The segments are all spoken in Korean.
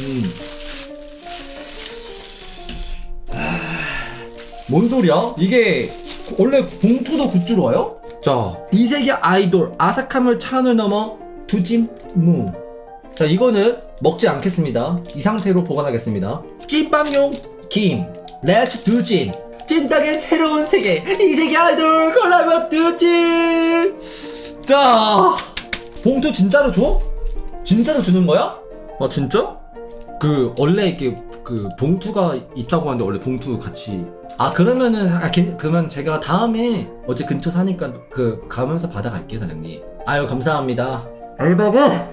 음. 뭔 소리야? 이게 원래 봉투도 굿즈로 와요? 자, 이 세계 아이돌 아삭함을 찬을 넘어 두찜 무. 자, 이거는 먹지 않겠습니다. 이 상태로 보관하겠습니다. 찐빵용 김. 렛츠 두찜. 찐닭의 새로운 세계. 이 세계 아이돌 콜라보 두찜. 자, 봉투 진짜로 줘? 진짜로 주는 거야? 아 진짜? 그 원래 이렇게 그 봉투가 있다고 하는데 원래 봉투 같이. 아 그러면은 아, 괜- 그러면 제가 다음에 어제 근처 사니까 그 가면서 받아갈게요 사장님. 아유 감사합니다. 알바가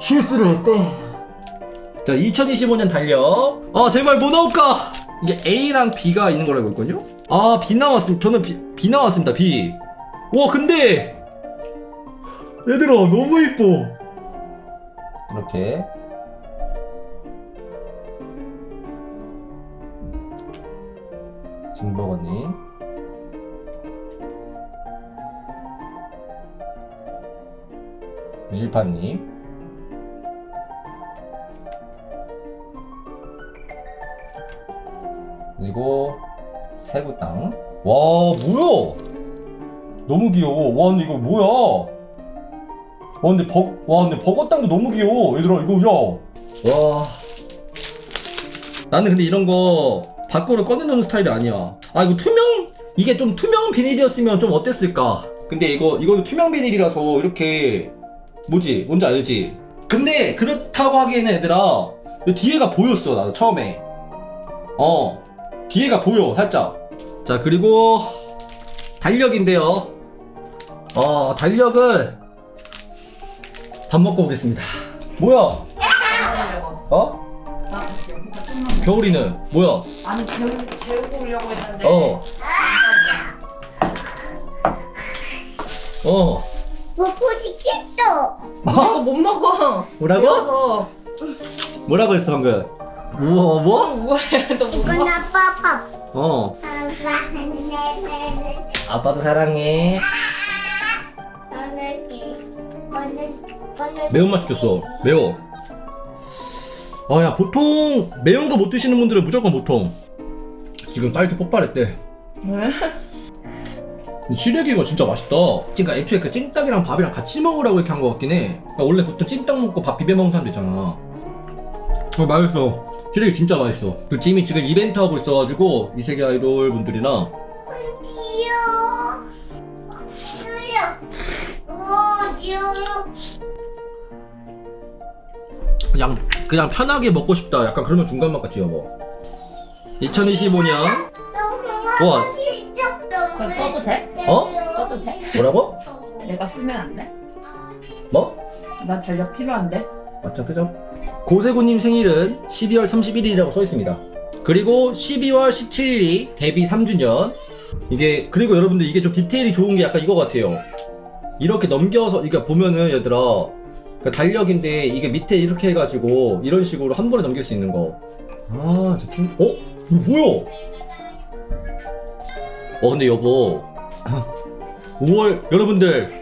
실수를 했대. 자 2025년 달력. 아 제발 뭐 나올까? 이게 A랑 B가 있는 거라고 했거든요? 아 B 나왔습니다. 저는 B, B 나왔습니다 B. 와 근데 얘들아 너무 이뻐. 이렇게 진버거님 일파님 그리고 세구땅. 와 뭐야? 너무 귀여워. 와 근데 이거 뭐야? 와 근데 버, 와 근데 버거땅도 너무 귀여워. 얘들아 이거 야와. 나는 근데 이런 거 밖으로 꺼내놓는 스타일이 아니야. 아 이거 투명? 이게 좀 투명 비닐이었으면 좀 어땠을까? 근데 이거 이거 투명 비닐이라서 이렇게 뭐지? 뭔지 알지? 근데 그렇다고 하기에는 얘들아 이 뒤에가 보였어 나도 처음에. 어 뒤에가 보여 살짝. 자 그리고 달력인데요. 어 달력은 밥 먹고 오겠습니다. 뭐야? 어? 겨울이는 뭐야 아니 재우, 재우고 오려고 했는데 어 어. 먹고 싶겠어. 이거 못 먹어 뭐라고? 뭐라고 했어 방금? 우와 뭐? 우아해 너못 이건 먹어 아빠 밥. 어 아빠 네네네. 아빠도 사랑해 오늘 기 오늘 오늘 매운맛 시켰어 매워 아야 보통 매운 거 못 드시는 분들은 무조건 보통. 지금 사이트 폭발했대. 왜? 시래기가 진짜 맛있다. 그러니까 애초에 그 찜닭이랑 밥이랑 같이 먹으라고 이렇게 한거 같긴 해. 그러니까 원래 보통 찜닭 먹고 밥 비벼 먹는 사람도 있잖아. 어 맛있어. 시래기 진짜 맛있어. 그 찜이 지금 이벤트 하고 있어가지고 이세계 아이돌 분들이랑 그냥 그냥 편하게 먹고 싶다. 약간 그러면 중간 맛 같지 여보. 2025년 너무 와. 그거 써도 돼? 어? 써도 돼? 뭐라고? 내가 쓰면 안 돼? 뭐? 나 달력 필요한데? 맞죠 그죠? 고세구님 생일은 12월 31일이라고 써 있습니다. 그리고 12월 17일이 데뷔 3주년. 이게 그리고 여러분들 이게 좀 디테일이 좋은 게 약간 이거 같아요. 이렇게 넘겨서 이게 보면은 얘들아 그 달력인데 이게 밑에 이렇게 해가지고 이런 식으로 한 번에 넘길 수 있는 거. 아, 저 킹... 어? 이거 뭐야? 어, 근데 여보. 5월, 여러분들.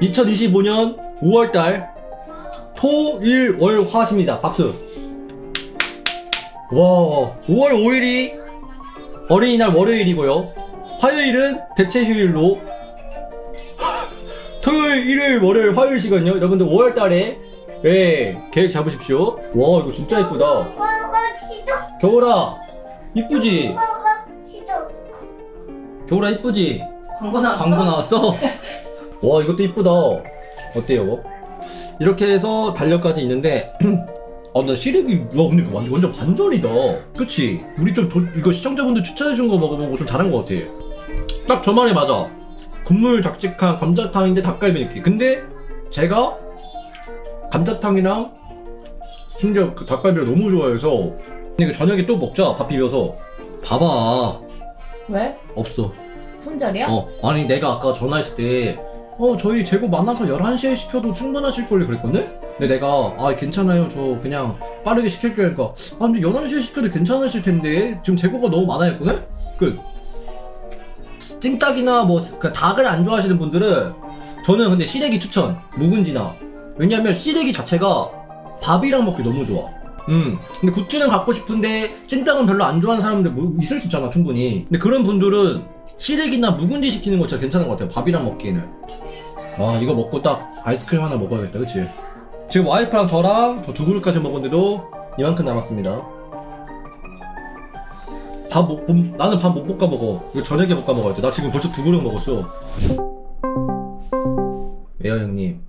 2025년 5월달 토, 일, 월, 화십니다. 박수. 와, 5월 5일이 어린이날 월요일이고요. 화요일은 대체 휴일로 토요일, 일요일, 월요일, 화요일 시간요. 여러분들 5월 달에 예, 계획 잡으십시오. 와, 이거 진짜 이쁘다. 겨울아, 이쁘지? 겨울아, 이쁘지? 광고 나왔어? 광고 나왔어? 와, 이것도 이쁘다. 어때요? 이렇게 해서 달력까지 있는데, 아, 나 시래기, 와, 근데 완전, 완전 반전이다. 그치? 우리 좀, 더, 이거 시청자분들 추천해준 거 먹어보고 좀 잘한 것 같아. 딱저 말이 맞아. 국물 작직한 감자탕인데 닭갈비 느낌. 근데 제가 감자탕이랑 심지어 그 닭갈비를 너무 좋아해서 이거 저녁에 또 먹자. 밥 비벼서. 봐봐. 왜? 없어. 품절이야? 어, 아니 내가 아까 전화했을 때 어, 저희 재고 많아서 11시에 시켜도 충분하실걸요 그랬거든? 근데 내가 아 괜찮아요 저 그냥 빠르게 시킬게요 그러니까 아 근데 11시에 시켜도 괜찮으실 텐데 지금 재고가 너무 많아 했거든? 끝 찜닭이나 뭐그 닭을 안 좋아하시는 분들은 저는 근데 시래기 추천 묵은지나 왜냐면 시래기 자체가 밥이랑 먹기 너무 좋아 음. 근데 굿즈는 갖고 싶은데 찜닭은 별로 안 좋아하는 사람들 뭐 있을 수 있잖아 충분히. 근데 그런 분들은 시래기나 묵은지 시키는 거 진짜 괜찮은 것 같아요. 밥이랑 먹기에는. 와 이거 먹고 딱 아이스크림 하나 먹어야겠다, 그치? 지금 와이프랑 저랑 저 두 그릇까지 먹었는데도 이만큼 남았습니다. 밥 못, 못- 나는 밥 못 볶아 먹어. 이거 저녁에 볶아 먹어야 돼. 나 지금 벌써 두 그릇 먹었어. 왜요, 형님?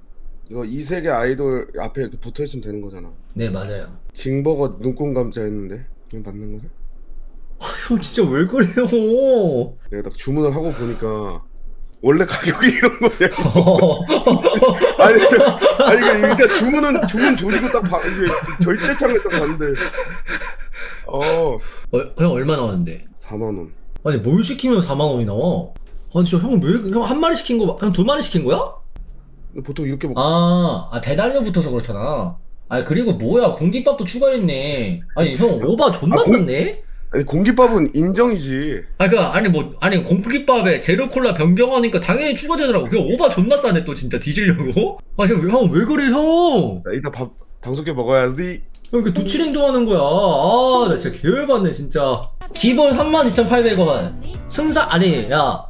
이거 이 세계 아이돌 앞에 이렇게 붙어 있으면 되는 거잖아. 네, 맞아요. 징버거 눈꽃 감자 했는데 이거 맞는 거지? 형 진짜 왜 그래요? 내가 딱 주문을 하고 보니까 원래 가격이 이런 거야. 아니, 아니 이게 일단 주문은 주문 조리고 딱 봐, 이게 결제창을 딱 봤는데 어 어, 형 얼마 나왔는데? 4만 원. 아니 뭘 시키면 4만 원이 나와? 아니 진짜 형왜형한 마리 시킨 거, 형 두 마리 시킨 거야? 보통 이렇게 먹. 아, 아 배달료 붙어서 그렇잖아. 아니 그리고 뭐야 공깃밥도 추가했네. 아니 형 오바 존나 아, 공- 쌌네? 아니 공깃밥은 인정이지. 아니 그 아니 뭐 아니 공깃밥에 제로 콜라 변경하니까 당연히 추가되더라고. 그냥 오바 존나 싸네 또 진짜 뒤지려고. 아 지금 형왜 그래 형? 나 이따 밥 방송에 먹어야지. 왜 이렇게 두치랭도 하는 거야? 아, 나 진짜 개열받네, 진짜. 기본 32,800원. 승살, 아니, 야.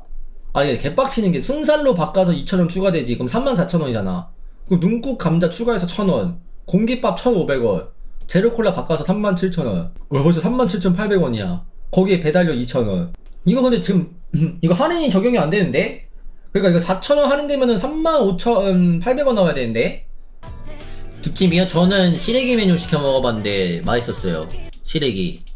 아니, 개빡치는 게 승살로 바꿔서 2,000원 추가되지. 그럼 34,000원이잖아. 그 눈꽃 감자 추가해서 1,000원. 공깃밥 1,500원. 제로콜라 바꿔서 37,000원. 왜 벌써 37,800원이야. 거기에 배달료 2,000원. 이거 근데 지금, 이거 할인이 적용이 안 되는데? 그러니까 이거 4,000원 할인되면은 35,800원 나와야 되는데? 두찜이요? 저는 시래기 메뉴 시켜 먹어봤는데 맛있었어요. 시래기.